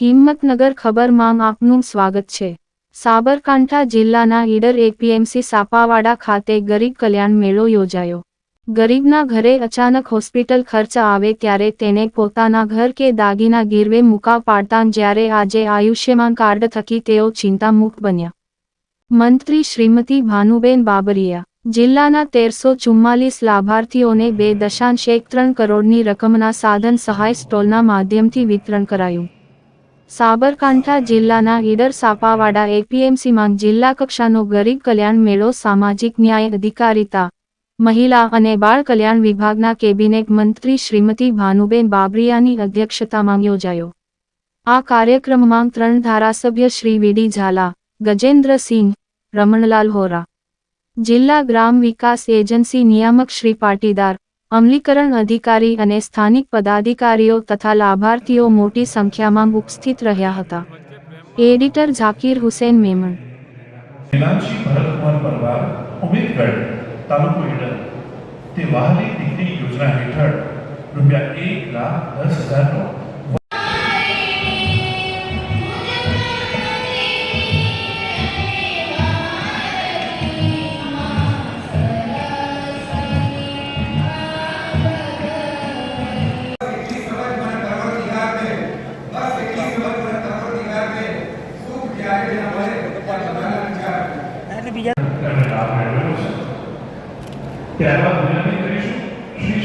હિંમતનગર ખબરમાં આપનું સ્વાગત છે. સાબરકાંઠા જિલ્લાના ઈડર એપીએમસી સાપાવાડા ખાતે ગરીબ કલ્યાણ મેળો યોજાયો. ગરીબના ઘરે અચાનક હોસ્પિટલ ખર્ચ આવે ત્યારે તેને પોતાના ઘર કે દાગીના ગીરવે મૂકા પાડતા જ્યારે આજે આયુષ્યમાન કાર્ડ થકી તેઓ ચિંતામુક્ત બન્યા. મંત્રી શ્રીમતી ભાનુબેન બાબરિયા, જિલ્લાના તેરસો ચુમ્માલીસ લાભાર્થીઓને બે દશાંશ એક ત્રણ કરોડની રકમના સાધન સહાય સ્ટોલના માધ્યમથી વિતરણ કરાયું. સાબરકાંઠા જિલ્લાના ઈડર સાપાવાડા એપીએમસીમાં જિલ્લા કક્ષાનો ગરીબ કલ્યાણ મેળો, સામાજિક ન્યાય અધિકારિતા, મહિલા અને બાળ કલ્યાણ વિભાગના કેબિનેટ મંત્રી શ્રીમતી ભાનુબેન બાબરિયાની અધ્યક્ષતામાં યોજાયો. આ કાર્યક્રમમાં ત્રણ ધારાસભ્ય શ્રી વીડી ઝાલા ગજેન્દ્રસિંહ રમણલાલ હોરા. જિલ્લા ગ્રામ વિકાસ એજન્સી નિયામક શ્રી પાટીદાર અમલીકરણ અધિકારી અને સ્થાનિક પદાધિકારીઓ તથા લાભાર્થીઓ મોટી સંખ્યામાં ઉપસ્થિત રહ્યા હતા. એડિટર ઝાકીર હુસેન મેમણ. તે વહાલી દીકરી યોજના હેઠળ રૂપિયા એક લાખ દસ હજારનો લાભ મેળવેલો ત્યારબાદ વિનંતી કરીશું શ્રી